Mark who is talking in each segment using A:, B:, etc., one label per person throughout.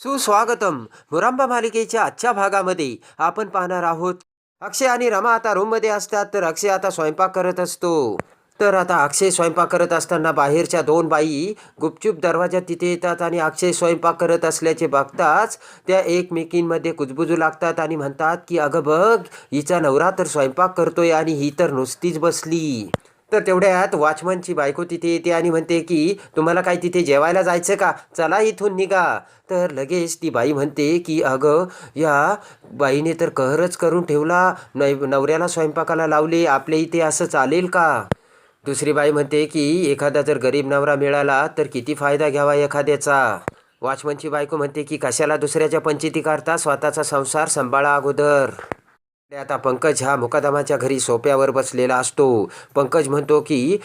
A: सुस्वागतम. मुरांबा मालिकेच्या आजच्या भागामध्ये आपण पाहणार आहोत अक्षय आणि रमा आता रूममध्ये असतात तर अक्षय आता स्वयंपाक करत असतो. तर आता अक्षय स्वयंपाक करत असताना बाहेरच्या दोन बाई गुपचूप दरवाजा तिथे येतात आणि अक्षय स्वयंपाक करत असल्याचे बघताच त्या एकमेकींमध्ये कुजबुजू लागतात आणि म्हणतात की अगं बघ हिचा नवरा तर स्वयंपाक करतोय आणि ही तर नुसतीच बसली. तर तेवढ्यात वॉचमनची बायको तिथे येते आणि म्हणते की तुम्हाला काय तिथे जेवायला जायचं का? चला इथून निघा. तर लगेच ती बाई म्हणते की अगं या बाईने तर कहरच करून ठेवला. नै नवऱ्याला स्वयंपाकाला लावले. आपल्या इथे असं चालेल का? दुसरी बाई म्हणते की एखादा जर गरीब नवरा मिळाला तर किती फायदा घ्यावा एखाद्याचा. वॉचमनची बायको म्हणते की कशाला दुसऱ्याच्या पंचायती करता? स्वतःचा संसार सांभाळा अगोदर. आता पंकज हा मुकादमाच्या घरी सोप्यावर बसलेला असतो. पंकज म्हणतो की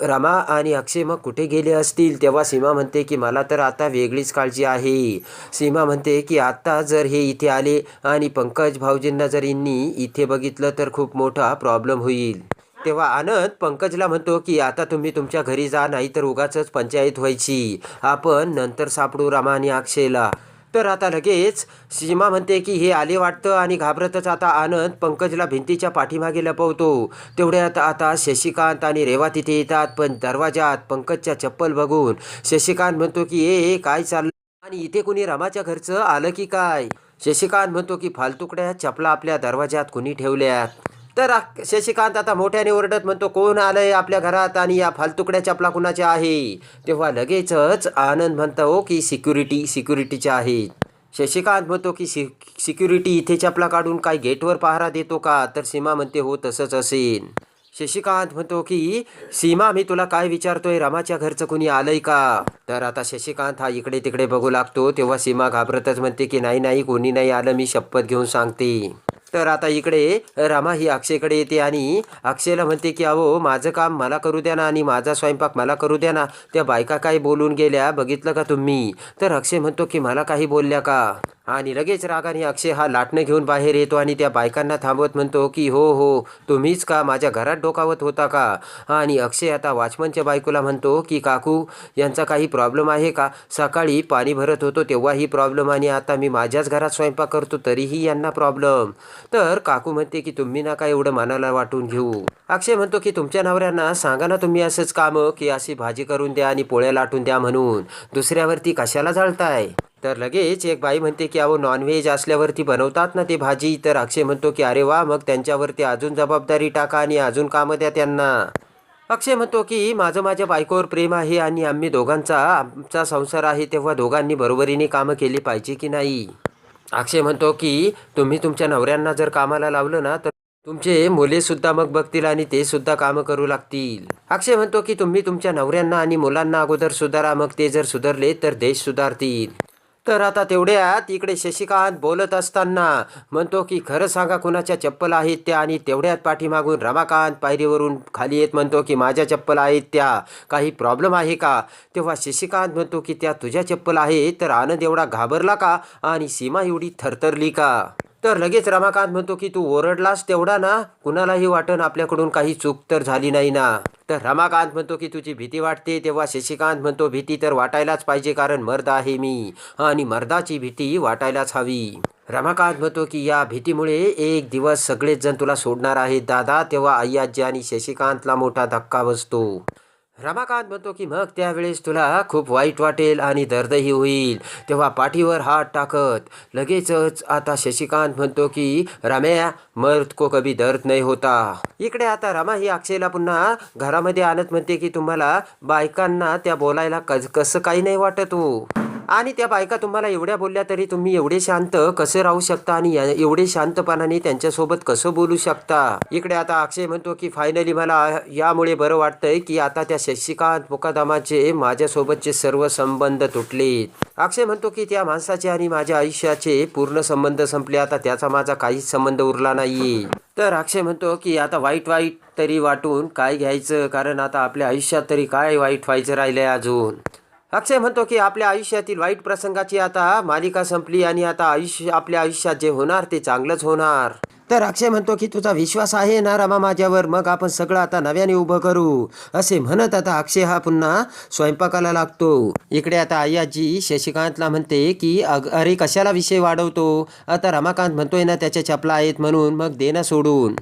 A: रमा आणि अक्षय मग कुठे गेले असतील? तेव्हा सीमा म्हणते की मला तर आता वेगळीच काळजी आहे. सीमा म्हणते की आत्ता जर हे इथे आले आणि पंकज भाऊजींना जर यांनी इथे बघितलं तर खूप मोठा प्रॉब्लेम होईल. तेव्हा आनंद पंकजला म्हणतो की आता तुम्ही तुमच्या घरी जा नाही तर उगाच पंचायत व्हायची. आपण नंतर सापडू रमा आणि अक्षयला. तर आता लगेच सीमा म्हणते की हे आले वाटतं आणि घाबरतच आता आनंद पंकजला भिंतीच्या पाठीमागे लपवतो. तेवढ्यात आता शशिकांत आणि रेवा तिथे येतात पण दरवाजात पंकजच्या चप्पल बघून शशिकांत म्हणतो की ए काय चाललं? आणि इथे कुणी रमाच्या घरचं आलं की काय? शशिकांत म्हणतो की फालतुकड्या चपला आपल्या दरवाजात कुणी ठेवल्यात. तर शशिकांत आता मोठ्याने ओरडत म्हणतो कोण आलंय आपल्या घरात आणि या फालतुकड्या चपला कुणाच्या आहे? तेव्हा लगेचच आनंद म्हणतो की सिक्युरिटी सिक्युरिटीच्या आहेत शशिकांत म्हणतो की सि सिक्युरिटी इथे चपला काढून काय गेटवर पहारा देतो का? तर सीमा म्हणते हो तसंच असेल शशिकांत म्हणतो की सीमा मी तुला काय विचारतोय? रमाच्या घरचं कुणी आलंय का? तर आता शशिकांत हा इकडे तिकडे बघू लागतो. तेव्हा सीमा घाबरतच म्हणते की नाही नाही कोणी नाही आलं. मी शपथ घेऊन सांगते. तर आता इकडे रमा ही अक्षयकडे येते आणि अक्षयला म्हणते की अहो माझं काम मला करू द्या ना आणि माझा स्वयंपाक मला करू द्या ना. त्या बायका काही बोलून गेल्या. बघितलं का तुम्ही? तर अक्षय म्हणतो की मला काही बोलल्या का? आणि लगेच रागाने अक्षय हा लाटणं घेऊन बाहेर येतो आणि त्या बायकांना थांबवत म्हणतो की हो हो तुम्हीच का माझ्या घरात डोकावत होता का? आणि अक्षय आता वॉचमनच्या बायकोला म्हणतो की काकू यांचा काही प्रॉब्लेम आहे का? सकाळी पाणी भरत होतो तेव्हाही प्रॉब्लेम आणि आता मी माझ्याच घरात स्वयंपाक करतो तरीही यांना प्रॉब्लेम. तर काकू म्हणते की तुम्ही ना काय एवढं मनाला वाटून घेऊ? अक्षय म्हणतो की तुमच्या नवऱ्यांना सांगा ना तुम्ही असंच कामं की अशी भाजी करून द्या आणि पोळ्या लाटून द्या म्हणून. दुसऱ्यावरती कशाला जळताय? तर लगेच एक बाई म्हणते की अहो नॉनव्हेज असल्यावरती बनवतात ना ते भाजी. तर अक्षय म्हणतो की अरे वा मग त्यांच्यावरती अजून जबाबदारी टाका आणि अजून कामं द्या त्यांना. अक्षय म्हणतो की माझं माझ्या बायकोवर प्रेम आहे आणि आम्ही दोघांचा आमचा संसार आहे तेव्हा दोघांनी बरोबरीने कामं केली पाहिजे की नाही? अक्षय म्हणतो की तुम्ही तुमच्या नवऱ्यांना जर कामाला लावलं ना तर तुमचे मुले सुद्धा मग बघतील आणि ते सुद्धा कामं करू लागतील. अक्षय म्हणतो की तुम्ही तुमच्या नवऱ्यांना आणि मुलांना अगोदर सुधारा मग ते जर सुधारले तर देश सुधारतील. तर आता तेवढ्यात इकडे शशिकांत बोलत असताना म्हणतो की खरं सांगा कुणाच्या चप्पल आहेत त्या? आणि तेवढ्यात पाठीमागून रमाकांत पायरीवरून खाली येत म्हणतो की माझ्या चप्पल आहेत त्या. काही प्रॉब्लेम आहे का? तेव्हा शशिकांत म्हणतो की त्या तुझ्या चप्पल आहेत तर आनंद एवढा घाबरला का? आणि सीमा एवढी थरथरली का? तर लगेच रमाकांत म्हणतो की तू ओरडलास तेवढा ना कुणालाही वाटण आपल्याकडून काही चूक तर झाली नाही ना. तर रमाकांत म्हणतो की तुझी भीती वाटते. तेव्हा शशिकांत म्हणतो भीती तर वाटायलाच पाहिजे कारण मर्द आहे मी आणि मर्दाची भीती वाटायलाच हवी. रमाकांत म्हणतो की या भीतीमुळे एक दिवस सगळेच जण तुला सोडणार आहेत दादा. तेव्हा अय्याजी आणि शशिकांतला मोठा धक्का बसतो. रमाकांत म्हणतो की मग त्यावेळेस तुला खूप वाईट वाटेल आणि दर्दही होईल. तेव्हा पाठीवर हात टाकत लगेचच आता शशिकांत म्हणतो की रम्या मर्द को कभी दर्द नाही होता. इकडे आता रमा ही अक्षयला पुन्हा घरामध्ये आणत म्हणते की तुम्हाला बायकांना त्या बोलायला कस कसं काही नाही वाटत हो. आणि त्या बायका तुम्हाला एवढ्या बोलल्या तरी तुम्ही एवढे शांत कसे राहू शकता आणि या- एवढे शांतपणाने त्यांच्यासोबत कसं बोलू शकता? इकडे आता अक्षय म्हणतो की फायनली मला यामुळे बरं वाटतंय की आता त्या शशिकांत मुकादामाचे माझ्यासोबतचे सर्व संबंध तुटले. अक्षय म्हणतो की त्या माणसाचे आणि माझ्या आयुष्याचे पूर्ण संबंध संपले. आता त्याचा माझा काहीच संबंध उरला नाही तर अक्षय म्हणतो की आता वाईट वाईट तरी वाटून काय घ्यायचं? कारण आता आपल्या आयुष्यात तरी काय वाईट व्हायचं राहिलंय अजून? अक्षय म्हणतो की आपल्या आयुष्यातील वाईट प्रसंगाची आता मालिका संपली आणि आता आयुष्य आपल्या आयुष्यात जे होणार ते चांगलंच होणार. तर अक्षय म्हणतो की तुझा विश्वास आहे ना रमा माझ्यावर? मग आपण सगळं आता नव्याने उभं करू. असे म्हणत आता अक्षय हा पुन्हा स्वयंपाकाला लागतो. इकडे आता आयाजी शशिकांतला म्हणते की अग अरे कशाला विषय वाढवतो? आता रमाकांत म्हणतोय ना त्याच्या चपला आहेत म्हणून मग देणं सोडून.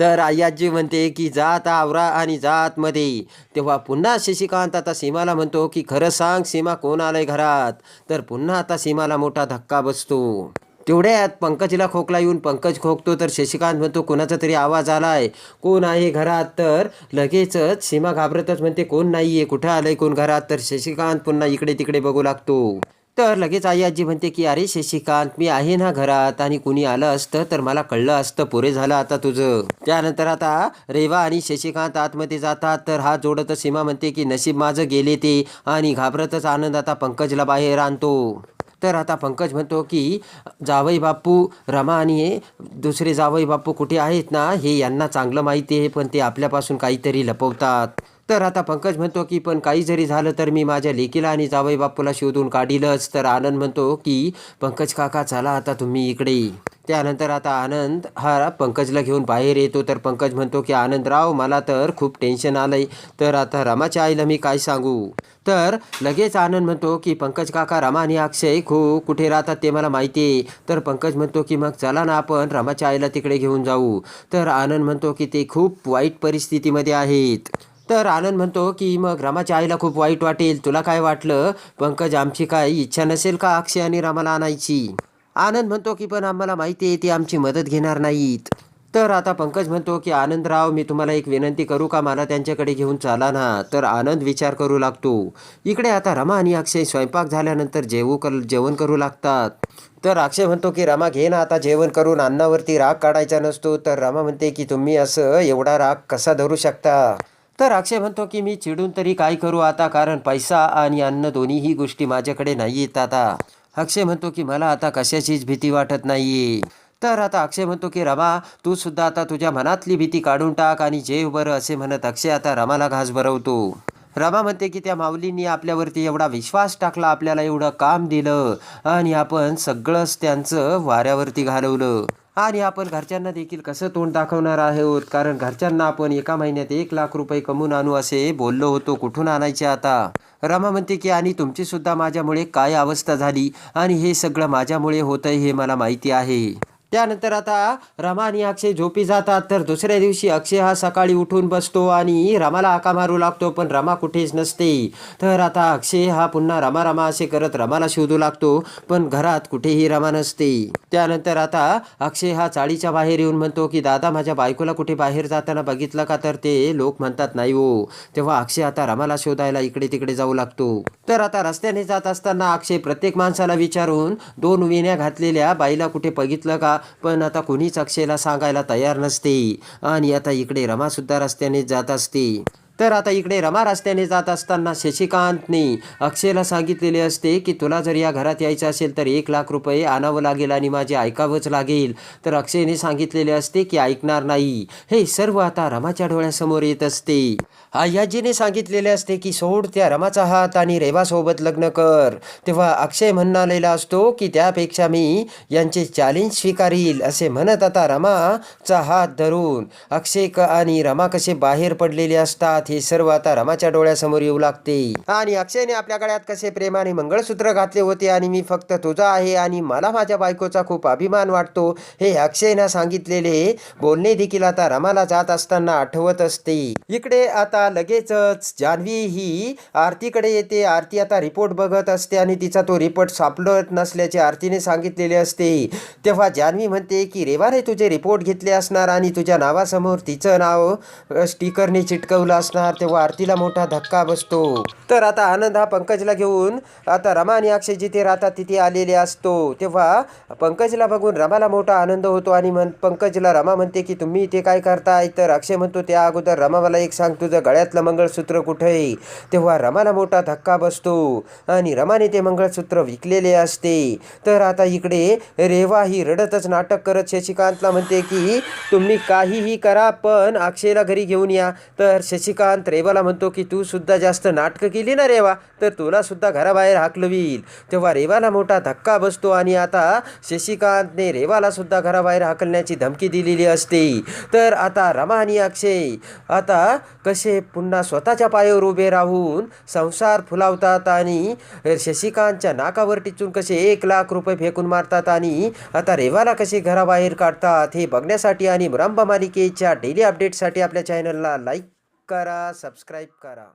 A: तर आयाजी म्हणते की जात आवरा आणि जात मध्ये तेव्हा पुन्हा शशिकांत आता सीमाला म्हणतो की खरं सांग सीमा कोण आलंय घरात? तर पुन्हा आता सीमाला मोठा धक्का बसतो. तेवढ्यात पंकजला खोकला येऊन पंकज खोकतो तर शशिकांत म्हणतो कोणाचा तरी आवाज आलाय? कोण आहे घरात? तर लगेचच सीमा घाबरतच म्हणते कोण नाहीये? कुठं आलंय कोण घरात? तर शशिकांत पुन्हा इकडे तिकडे बघू लागतो. तर लगेच आई आजी म्हणते की अरे शशिकांत मी आहे ना घरात आणि कुणी आलं असतं तर मला कळलं असतं पुरे झालं आता तुझं. त्यानंतर आता रेवा आणि शशिकांत आतमध्ये जातात तर हात जोडतच सीमा म्हणते की नशीब माझं गेले ते आणि घाबरतच आनंद आता पंकजला बाहेर आणतो. तर आता पंकज म्हणतो की जावई बापू रमा आणि दुसरे जावई बापू कुठे आहेत ना? हे यांना चांगलं माहिती आहे पण ते आपल्यापासून काहीतरी लपवतात. तर आता पंकज म्हणतो की पण काही जरी झालं तर मी माझ्या लेकीला आणि जावई बापूला शोधून काढीलच. तर आनंद म्हणतो की पंकज काका चला आता तुम्ही इकडे. त्यानंतर आता आनंद हा पंकजला घेऊन बाहेर येतो. तर पंकज म्हणतो की आनंदराव मला तर खूप टेन्शन आलंय. तर आता रमाच्या आईला मी काय सांगू? तर लगेच आनंद म्हणतो की पंकज काका रमा आणि अक्षय खो कुठे राहतात ते मला माहिती आहे. तर पंकज म्हणतो की मग चला ना आपण रमाच्या आईला तिकडे घेऊन जाऊ. तर आनंद म्हणतो की ते खूप वाईट परिस्थितीमध्ये आहेत. तर आनंद म्हणतो की मग रमाच्या आईला खूप वाईट वाटेल. तुला काय वाटलं? पंकज आमची काय इच्छा नसेल का अक्षय आणि रमाला आणायची? आनंद म्हणतो की पण आम्हाला माहिती आहे ती आमची मदत घेणार नाहीत. तर आता पंकज म्हणतो की आनंदराव मी तुम्हाला एक विनंती करू का? मला त्यांच्याकडे घेऊन चाला ना. तर आनंद विचार करू लागतो. इकडे आता रमा आणि अक्षय स्वयंपाक झाल्यानंतर जेवू कर जेवण करू लागतात. तर अक्षय म्हणतो की रमा घे ना आता जेवण करून. अन्नावरती राग काढायचा नसतो. तर रमा म्हणते की तुम्ही असं एवढा राग कसा धरू शकता? तर अक्षय म्हणतो की मी चिडून तरी काय करू आता? कारण पैसा आणि अन्न दोन्हीही गोष्टी माझ्याकडे नाही येत आता. अक्षय म्हणतो की मला आता कशाचीच भीती वाटत नाही तर आता अक्षय म्हणतो की रमा तू सुद्धा आता तुझ्या मनातली भीती काढून टाक आणि जेव बरं असे म्हणत अक्षय आता रमाला घास भरवतो. रमा म्हणते की त्या माऊलींनी आपल्यावरती एवढा विश्वास टाकला आपल्याला एवढं काम दिलं आणि आपण सगळंच त्यांचं वाऱ्यावरती घालवलं. आणि आपण घरच्यांना देखील कसं तोंड दाखवणार आहोत? कारण घरच्यांना आपण एका महिन्यात एक लाख रुपये कमवून आणू असे बोललो होतो. कुठून आणायचे आता? रमा म्हणते की आणि तुमची सुद्धा माझ्यामुळे काय अवस्था झाली? आणि हे सगळं माझ्यामुळे होतंय हे मला माहिती आहे. त्यानंतर आता रमा आणि अक्षय झोपी जातात तर दुसऱ्या दिवशी अक्षय हा सकाळी उठून बसतो आणि रमाला आका मारू लागतो पण रमा कुठेच नसते. तर आता अक्षय हा पुन्हा रमा रमा असे करत रमाला शोधू लागतो पण घरात कुठेही रमा नसते. त्यानंतर आता अक्षय हा चाळीच्या बाहेर येऊन म्हणतो की दादा माझ्या बायकोला कुठे बाहेर जाताना बघितलं का? तर ते लोक म्हणतात नाही हो. तेव्हा अक्षय आता रमाला शोधायला इकडे तिकडे जाऊ लागतो. तर आता रस्त्याने जात असताना अक्षय प्रत्येक माणसाला विचारून दोन विण्या घातलेल्या बाईला कुठे बघितलं का? पण आता कोणीच अक्षयला सांगायला तयार नसते. आणि आता इकडे रमासुद्धा रस्त्याने जात असते. तर आता इकडे रमा रस्त्याने जात असताना शशिकांतने अक्षयला सांगितलेले असते की तुला जर या घरात यायचं असेल तर एक लाख रुपये आणावं लागेल आणि माझे ऐकावंच लागेल. तर अक्षयने सांगितलेले असते की ऐकणार नाही. हे सर्व आता रमाच्या डोळ्यासमोर येत असते. आयाजीने सांगितलेले असते की सोड त्या रमाचा हात आणि रेवासोबत लग्न कर. तेव्हा अक्षय म्हणालेला असतो की त्यापेक्षा मी यांचे चॅलेंज स्वीकारील असे म्हणत आता रमाचा हात धरून अक्षय क आणि रमा कसे बाहेर पडलेले असतात हे सर्व आता रमाच्या डोळ्यासमोर येऊ लागते. आणि अक्षयने आपल्या गळ्यात कसे प्रेमाने मंगळसूत्र घातले होते आणि मी फक्त तुझा आहे आणि मला माझ्या बायकोचा खूप अभिमान वाटतो हे अक्षयनं सांगितलेले. बोलणे देखील आता रमाला जात असताना आठवत असते. इकडे आता लगेचच जान्हवी ही आरतीकडे येते. आरती आता रिपोर्ट बघत असते आणि तिचा तो रिपोर्ट सापडत नसल्याचे आरतीने सांगितलेले असते. तेव्हा जान्हवी म्हणते की रेवाने तुझे रिपोर्ट घेतले असणार आणि तुझ्या नावासमोर तिचं नाव स्टिकरने चिटकवलं असणार. तेव्हा आरतीला मोठा धक्का बसतो. तर आता आनंद हा पंकजला घेऊन आता रमा आणि अक्षय जिथे राहतात तिथे आलेले असतो. तेव्हा पंकजला बघून रमाला मोठा आनंद होतो आणि म्हण पंकजला रमा म्हणते की तुम्ही इथे काय करताय? तर अक्षय म्हणतो त्या अगोदर रमा मला एक सांग तुझं गळ्यातलं मंगळसूत्र कुठे आहे? तेव्हा रमाला मोठा धक्का बसतो आणि रमाने ते मंगळसूत्र विकलेले असते. तर आता इकडे रेवा ही रडतच नाटक करत शशिकांतला म्हणते की तुम्ही काहीही करा पण अक्षयला घरी घेऊन या. तर शशिकांत शशिकांत रेवाला म्हणतो की तू सुद्धा जास्त नाटकं केली ना रेवा? तर तुला सुद्धा घराबाहेर हाकलवील. तेव्हा रेवाला मोठा धक्का बसतो आणि आता शशिकांतने रेवाला सुद्धा घराबाहेर हाकलण्याची धमकी दिलेली असते. तर आता रमा आणि अक्षय आता कसे पुन्हा स्वतःच्या पायावर उभे राहून संसार फुलावतात आणि शशिकांतच्या नाकावर टिचून कसे एक लाख रुपये फेकून मारतात आणि आता रेवाला कसे घराबाहेर काढतात हे बघण्यासाठी आणि रंभ मालिकेच्या डेली अपडेटसाठी आपल्या चॅनलला लाईक करा सबस्क्राईब करा.